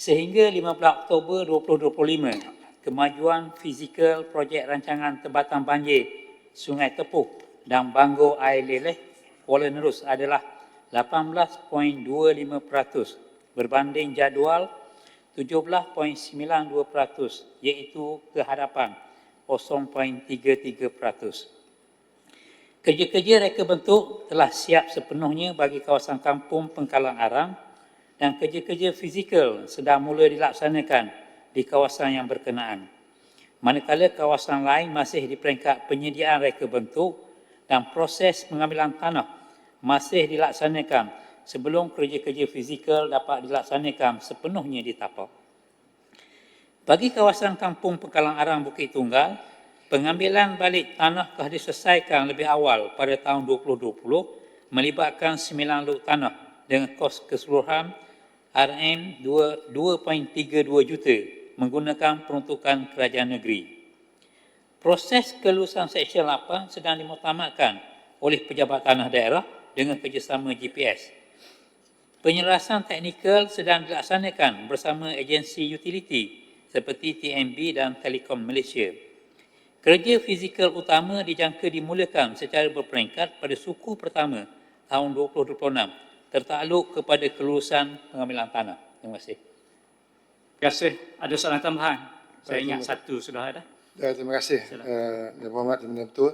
Sehingga 15 Oktober 2025, kemajuan fizikal projek rancangan tempatan banjir Sungai Tepuh dan Bangor Air Leleh Kuala Nerus adalah 18.25% berbanding jadual 17.92% iaitu kehadapan 0.33%. Kerja-kerja reka bentuk telah siap sepenuhnya bagi kawasan kampung Pengkalang Arang dan kerja-kerja fizikal sedang mula dilaksanakan di kawasan yang berkenaan. Manakala kawasan lain masih di peringkat penyediaan reka bentuk dan proses pengambilan tanah masih dilaksanakan sebelum kerja-kerja fizikal dapat dilaksanakan sepenuhnya di tapak. Bagi kawasan kampung Pekalang Arang Bukit Tunggal, pengambilan balik tanah telah diselesaikan lebih awal pada tahun 2020 melibatkan 9 luk tanah dengan kos keseluruhan RM 2.32 juta menggunakan peruntukan kerajaan negeri. Proses kelulusan Seksyen 8 sedang dimutamatkan oleh pejabat tanah daerah dengan kerjasama GPS. Penyelarasan teknikal sedang dilaksanakan bersama agensi utiliti seperti TMB dan Telekom Malaysia. Kerja fizikal utama dijangka dimulakan secara berperingkat pada suku pertama tahun 2026 tertakluk kepada kelulusan pengambilan tanah. Terima kasih. Terima kasih. Ada soalan tambahan? Saya ingat satu sudah ada. Ya, terima kasih. Silakan. Uh, Yang Berhormat Pimpinan Ketua.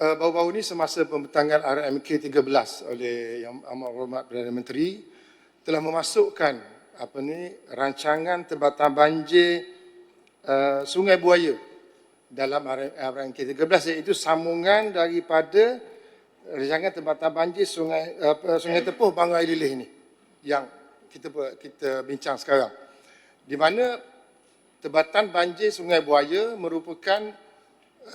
Uh, baru-baru ini semasa pembentangan RMK 13 oleh Yang Amat Berhormat Perdana Menteri telah memasukkan apa ni rancangan tempatan banjir uh, Sungai Buaya dalam RMK 13 iaitu sambungan daripada rancangan tempatan banjir Sungai uh, Sungai Tepuh Bangor Air Lilih ini yang kita kita bincang sekarang. Di mana Tebatan banjir Sungai Buaya merupakan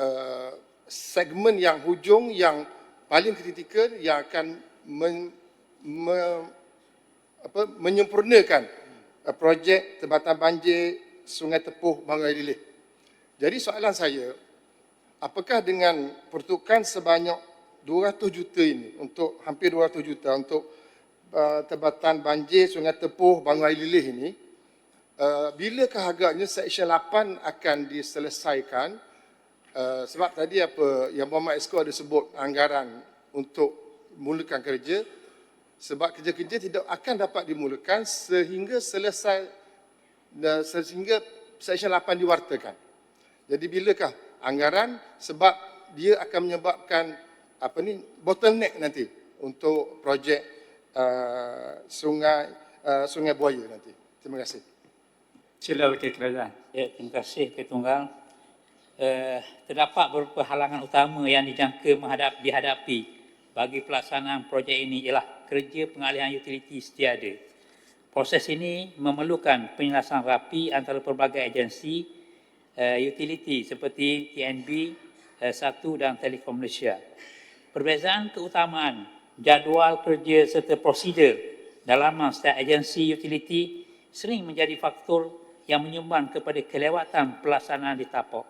uh, segmen yang hujung yang paling kritikal yang akan men, me, apa, menyempurnakan uh, projek Tebatan banjir Sungai Tepuh Bangor Air Lilih. Jadi soalan saya, apakah dengan pertukan sebanyak 200 juta ini untuk hampir 200 juta untuk uh, tebatan banjir Sungai Tepuh Bangor Air Lilih ini, Uh, bilakah agaknya Seksyen 8 akan diselesaikan uh, sebab tadi apa yang Muhammad Esko ada sebut anggaran untuk mulakan kerja sebab kerja-kerja tidak akan dapat dimulakan sehingga selesai uh, sehingga Seksyen 8 diwartakan. Jadi bilakah anggaran sebab dia akan menyebabkan apa ni bottleneck nanti untuk projek uh, sungai uh, Sungai Buaya nanti. Terima kasih. Sila Wakil Kerajaan. Ya, terima kasih Ketua Tunggal. Uh, terdapat beberapa halangan utama yang dijangka menghadap, dihadapi bagi pelaksanaan projek ini ialah kerja pengalihan utiliti setiada. Proses ini memerlukan penyelesaian rapi antara pelbagai agensi uh, utiliti seperti TNB, uh, Satu dan Telekom Malaysia. Perbezaan keutamaan, jadual kerja serta prosedur dalam setiap agensi utiliti sering menjadi faktor yang menyumbang kepada kelewatan pelaksanaan di tapak.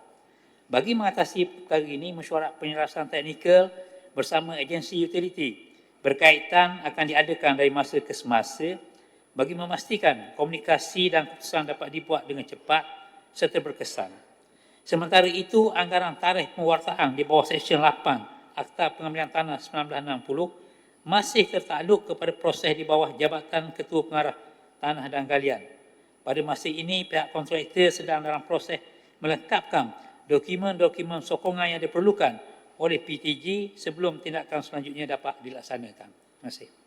Bagi mengatasi perkara ini, mesyuarat penyelesaian teknikal bersama agensi utiliti berkaitan akan diadakan dari masa ke semasa bagi memastikan komunikasi dan keputusan dapat dibuat dengan cepat serta berkesan. Sementara itu, anggaran tarikh pewartaan di bawah Seksyen 8 Akta Pengambilan Tanah 1960 masih tertakluk kepada proses di bawah Jabatan Ketua Pengarah Tanah dan Galian pada masa ini, pihak kontraktor sedang dalam proses melengkapkan dokumen-dokumen sokongan yang diperlukan oleh PTG sebelum tindakan selanjutnya dapat dilaksanakan. Terima kasih.